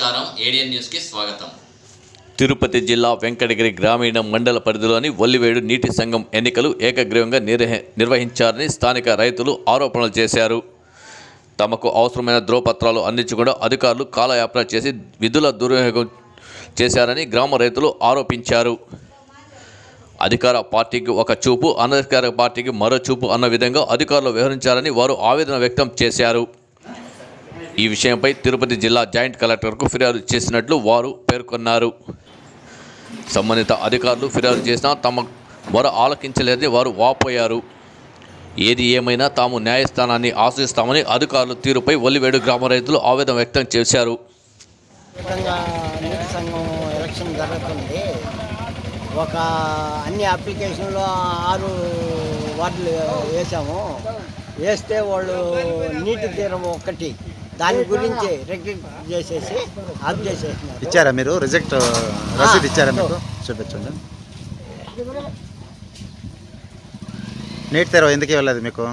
నమస్కారం. ఏడియన్ న్యూస్కి స్వాగతం. తిరుపతి జిల్లా వెంకటగిరి గ్రామీణ మండల పరిధిలోని ఒల్లివేడు నీటి సంఘం ఎన్నికలు ఏకగ్రీవంగా నిర్వహించారని స్థానిక రైతులు ఆరోపణలు చేశారు. తమకు అవసరమైన ధ్రువపత్రాలు అందించకుండా అధికారులు కాలయాపన చేసి విధుల దుర్వినియోగం చేశారని గ్రామ రైతులు ఆరోపించారు. అధికార పార్టీకి ఒక చూపు అనధికార పార్టీకి మరో చూపు అన్న విధంగా అధికారులు వ్యవహరించారని వారు ఆవేదన వ్యక్తం చేశారు. ఈ విషయంపై తిరుపతి జిల్లా జాయింట్ కలెక్టర్కు ఫిర్యాదు చేసినట్లు వారు పేర్కొన్నారు. సంబంధిత అధికారులు ఫిర్యాదు చేసినా తమ వారు ఆలకించలేదని వారు వాపోయారు. ఏది ఏమైనా తాము న్యాయస్థానాన్ని ఆశ్రయిస్తామని అధికారులు తీరుపై ఒల్లివేడు గ్రామ రైతులు ఆవేదన వ్యక్తం చేశారు. ఎలక్షన్ జరుగుతుంది. ఒక అన్ని అప్లికేషన్లో ఆరు వార్డులు వేసాము వేస్తే వాళ్ళు నీటి తీరం ఒకటి. దాని గురించి రెగ్యులేట్ చేసేసి ఆఫ్ చేసేసినారు ఇచ్చారా మీరు? రిజెక్ట్ రసీదు ఇచ్చారా మీకు? చూపించండి. నీట్ తెరవ ఎందుకు ఇవ్వలేదు మీకు?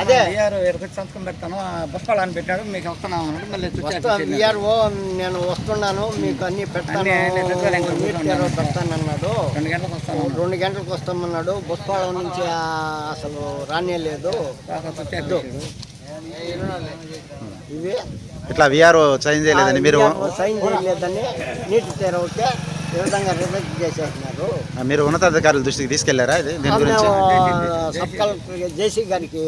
అదే. సంతకం పెడతాను. బొప్పాలు అని పెట్టాడు మీకు వస్తున్నాం అన్నాడు మళ్ళీ వస్తా విఆర్ఓ నేను వస్తున్నాను మీకు అన్ని పెడతాను. అన్ని- అన్ని పెట్టుకోవాలి, ఇంకా నీటి తీరం పెడతానన్నాడు. రెండు గంటలకు వస్తాను రెండు గంటలకు వస్తామన్నాడు. బుస్పాళం నుంచి ఆ, అసలు రానే లేదు ఇట్లా విఆర్ఓ సైన్ చేయలేదని మీరు సైన్ చేయలేదని నీటి తెరవకే ఈ విధంగా రిజెక్ట్ చేసేసినారు మీరు ఉన్నతాధికారుల దృష్టికి తీసుకెళ్ళారా ఇది? దీని గురించి? మేము సబ్ కలెక్టర్ జేసీ గారికి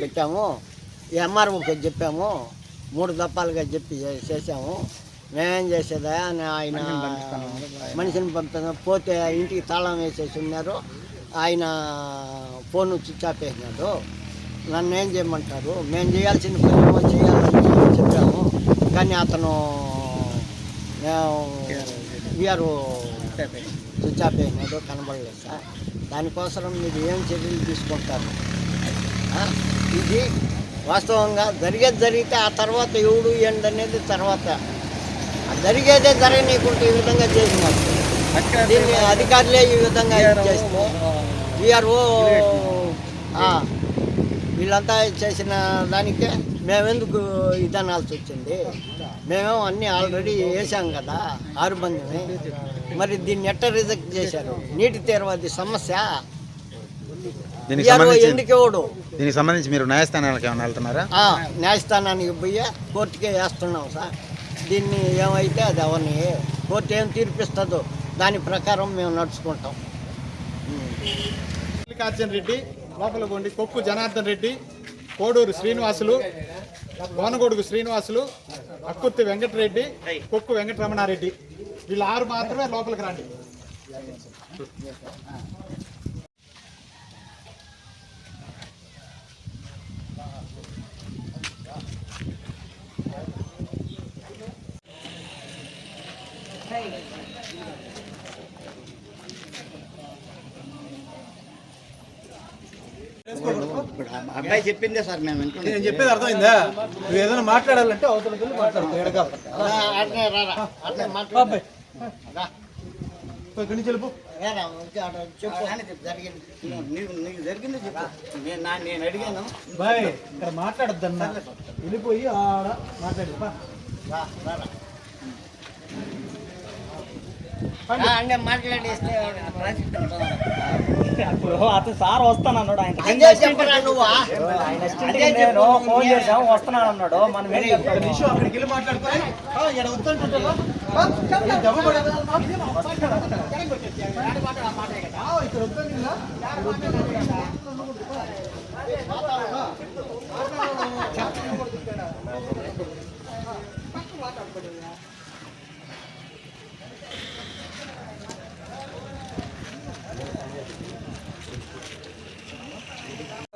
పెట్టాము. ఎంఆర్ఓకి చెప్పాము. మూడు దప్పాలుగా చెప్పి చేసాము మేమేం చేసేదా అని ఆయన మనిషిని పంపిస్తాం పోతే ఇంటికి తాళం వేసేసి ఉన్నారు. ఆయన ఫోన్ స్విచ్ ఆఫ్ వేసినాడు నన్ను ఏం చేయమంటారు? మేము చేయాల్సిన పని చేయాలని చెప్పాము. కానీ అతను వీఆర్ఓ స్విచ్ ఆఫ్ అయినాడు కనబడలేదు సార్. దానికోసం మీరు ఏం చర్యలు తీసుకుంటారు? ఇది వాస్తవంగా జరిగేది జరిగితే ఆ తర్వాత ఎవడు ఏంటి అనేది తర్వాత. జరిగేదే జరగనీయకుంటే ఈ విధంగా చేసినారు దీన్ని అధికారులే ఈ విధంగా ఇది చేస్తే. వీఆర్ఓ వీళ్ళంతా చేసిన దానికే మేమెందుకు ఇదనాల్సి వచ్చింది? మేమేమో అన్నీ ఆల్రెడీ వేసాం కదా ఆరు మందిని మరి దీన్ని ఎట్ట రిజెక్ట్ చేశారు? నీటి తీరవాది సమస్య. దీనికి సంబంధించి ఎందుకు ఇవ్వడు? దీనికి సంబంధించి మీరు న్యాయస్థానాలకు ఏమైనా వెళ్తున్నారా? ఆ, న్యాయస్థానానికి పోయి కోర్టుకే వేస్తున్నాం సార్. దీన్ని ఏమైతే అది అవని కోర్టు ఏం తీర్పిస్తుందో దాని ప్రకారం మేము నడుచుకుంటాం. మల్లికార్జున రెడ్డి లోపలకోండి కొక్కు జనార్దన్ రెడ్డి కోడూరు శ్రీనివాసులు కోనగొడుగు శ్రీనివాసులు అక్కుర్తి వెంకటరెడ్డి కొక్కు వెంకటరమణారెడ్డి. వీళ్ళు ఆరు మాత్రమే లోపలికి రండి. అబ్బాయి చెప్పిందే సార్ మేము వింటున్నాం. నేను చెప్పేది అర్థమైందా? నువ్వు ఏదైనా మాట్లాడాలంటే అవతలకి వెళ్ళి మాట్లాడుకో ఎడగా రా, అట్నే రారా, అట్నే మాట్లాడు. రా, ఇక్కడి నుంచి వెళ్ళిపో. రారా, వచ్చి అటు చెప్పు. జరిగింది. నీకు నీకు జరిగింది చెప్పు. నేను నా- నేను అడిగాను. బాయ్ ఇక్కడ మాట్లాడద్దన్న. వెళ్ళిపోయి ఆడ మాట్లాడి అన్నీ మాట్లాడేస్తే రాసిస్తాను. అతను సార్ ఆయన చెప్పరా నువ్వా అదే నేను ఫోన్ చేసాం వస్తున్నాను అన్నాడు మనం అక్కడికి వెళ్ళి ఇక్కడ దెబ్బ పడేదా? ఆ, ఇక్కడ వద్దంటుందా? మీరు చెప్పు నువ్వు నాకు చెప్పిందే చెప్పు నీ మాట ఎందుకు నేను ఇక్కడిదాకా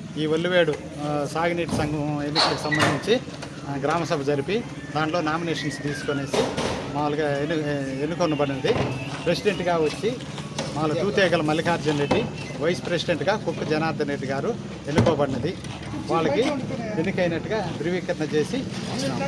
ఈ ఒల్లివేడు సాగునీటి సంఘం ఎన్నికలకు సంబంధించి గ్రామసభ గ్రామ సభ జరిపి దాంట్లో నామినేషన్స్ తీసుకొనేసి మామూలుగా ఎన్ను ఎన్నుకొనబడినది. ప్రెసిడెంట్గా వచ్చి మామూలు తూతేగల మల్లికార్జున రెడ్డి వైస్ ప్రెసిడెంట్గా కుక్క జనార్దన్ రెడ్డి గారు ఎన్నుకోబడినది. వాళ్ళకి ఎన్నికైనట్టుగా ధృవీకరణ చేసి ఇచ్చినాము.